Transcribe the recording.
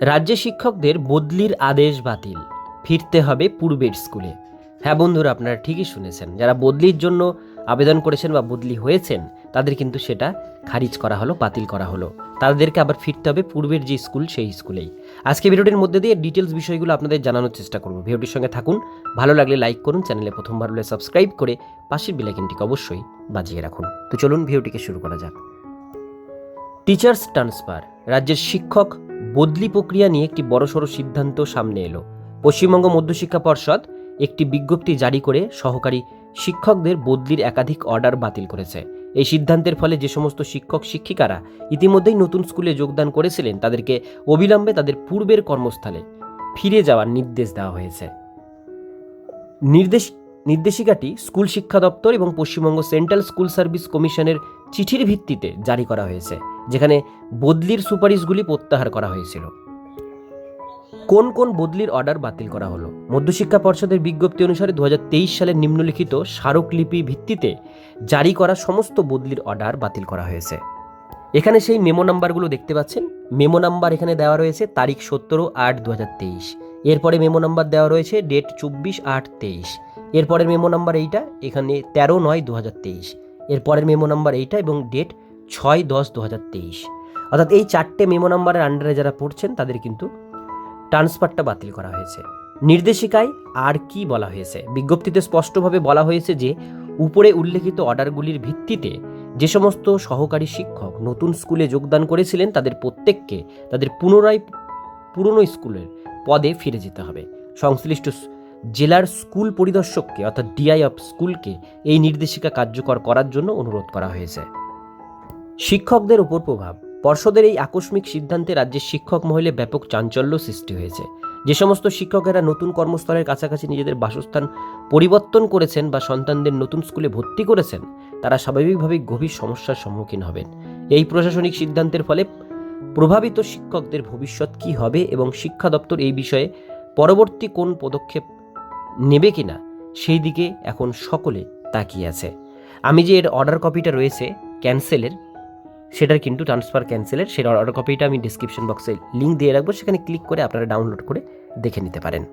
রাজ্য শিক্ষকদের বদলির আদেশ বাতিল। ফিরতে হবে পূর্বের স্কুলে। হ্যাঁ বন্ধুরা, আপনারা ঠিকই শুনেছেন। যারা বদলির জন্য আবেদন করেছেন বা বদলি হয়েছেন, তাদের কিন্তু সেটা খারিজ করা হলো, বাতিল করা হলো। তাদেরকে আবার ফিরতে হবে পূর্বের যে স্কুল, সেই স্কুলেই। আজকে ভিডিওটির মধ্যে দিয়ে ডিটেলস বিষয়গুলো আপনাদের জানানোর চেষ্টা করব। ভিডিওটির সঙ্গে থাকুন। ভালো লাগলে লাইক করুন, চ্যানেলে প্রথমবার হলে সাবস্ক্রাইব করে পাশের বেলাইকিনটিকে অবশ্যই বাজিয়ে রাখুন। তো চলুন ভিডিওটিকে শুরু করা যাক। Teachers transfer. রাজ্যের শিক্ষক বদলি প্রক্রিয়া নিয়ে একটি বড়সড় সিদ্ধান্ত সামনে এলো। পশ্চিমবঙ্গ মধ্যশিক্ষা পর্ষদ একটি বিজ্ঞপ্তি জারি করে সহকারী শিক্ষকদের বদলির একাধিক অর্ডার বাতিল করেছে। এই সিদ্ধান্তের ফলে যে সমস্ত শিক্ষক, শিক্ষিকারা ইতিমধ্যেই নতুন স্কুলে যোগদান করেছিলেন, তাদেরকে অবিলম্বে তাদের পূর্বের কর্মস্থলে ফিরে যাওয়ার নির্দেশ দেওয়া হয়েছে। নির্দেশ, নির্দেশিকাটি স্কুল শিক্ষা দপ্তর এবং পশ্চিমবঙ্গ সেন্ট্রাল স্কুল সার্ভিস কমিশনের চিঠির ভিত্তিতে জারি করা হয়েছে। যেখানে বদলির সুপারিশগুলি প্রত্যাহার করা হয়েছিল। কোন কোন বদলির অর্ডার বাতিল করা হলো? মধ্যশিক্ষা পর্ষদের বিজ্ঞপ্তি অনুসারে দু সালের নিম্নলিখিত স্মারকলিপি ভিত্তিতে জারি করা সমস্ত বদলির অর্ডার বাতিল করা হয়েছে। এখানে সেই মেমো নাম্বারগুলো দেখতে পাচ্ছেন। মেমো নাম্বার এখানে দেওয়া রয়েছে তারিখ সতেরো আট দু এরপরে মেমো নাম্বার দেওয়া রয়েছে ডেট চব্বিশ আট তেইশ। এরপরের মেমো নাম্বার এইটা, এখানে তেরো নয় দু এরপরের মেমো নাম্বার এইটা এবং ডেট ছয় দশ দু হাজার তেইশ। অর্থাৎ এই চারটে মেমো নাম্বারের আন্ডারে যারা পড়ছেন, তাদের কিন্তু ট্রান্সফারটা বাতিল করা হয়েছে। নির্দেশিকায় আর কি বলা হয়েছে? বিজ্ঞপ্তিতে স্পষ্টভাবে বলা হয়েছে যে, উপরে উল্লেখিত অর্ডারগুলির ভিত্তিতে যে সমস্ত সহকারী শিক্ষক নতুন স্কুলে যোগদান করেছিলেন, তাদের প্রত্যেককে তাদের পুনরায় পুরনো স্কুলের পদে ফিরে যেতে হবে। সংশ্লিষ্ট জেলার স্কুল পরিদর্শককে, অর্থাৎ ডিআই অফ স্কুলকে এই নির্দেশিকা কার্যকর করার জন্য অনুরোধ করা হয়েছে। শিক্ষকদের উপর প্রভাব। পর্ষদের এই আকস্মিক সিদ্ধান্তে রাজ্যের শিক্ষক মহলে ব্যাপক চাঞ্চল্য সৃষ্টি হয়েছে। যে সমস্ত শিক্ষকেরা নতুন কর্মস্থলের কাছাকাছি নিজেদের বাসস্থান পরিবর্তন করেছেন বা সন্তানদের নতুন স্কুলে ভর্তি করেছেন, তারা স্বাভাবিকভাবেই গভীর সমস্যার সম্মুখীন হবেন। এই প্রশাসনিক সিদ্ধান্তের ফলে প্রভাবিত শিক্ষকদের ভবিষ্যৎ কি হবে এবং শিক্ষা দপ্তর এই বিষয়ে পরবর্তী কোন পদক্ষেপ নেবে কিনা, সেই দিকে এখন সকলে তাকিয়ে আছে। আমি যে এর অর্ডার কপিটা রয়েছে ক্যান্সেলের সেটার কিন্তু ট্রান্সফার ক্যান্সেলের সেটা অর্ডার কপিটা আমি ডিসক্রিপশন বক্সে লিঙ্ক দিয়ে রাখব, সেখানে ক্লিক করে আপনারা ডাউনলোড করে দেখে নিতে পারেন।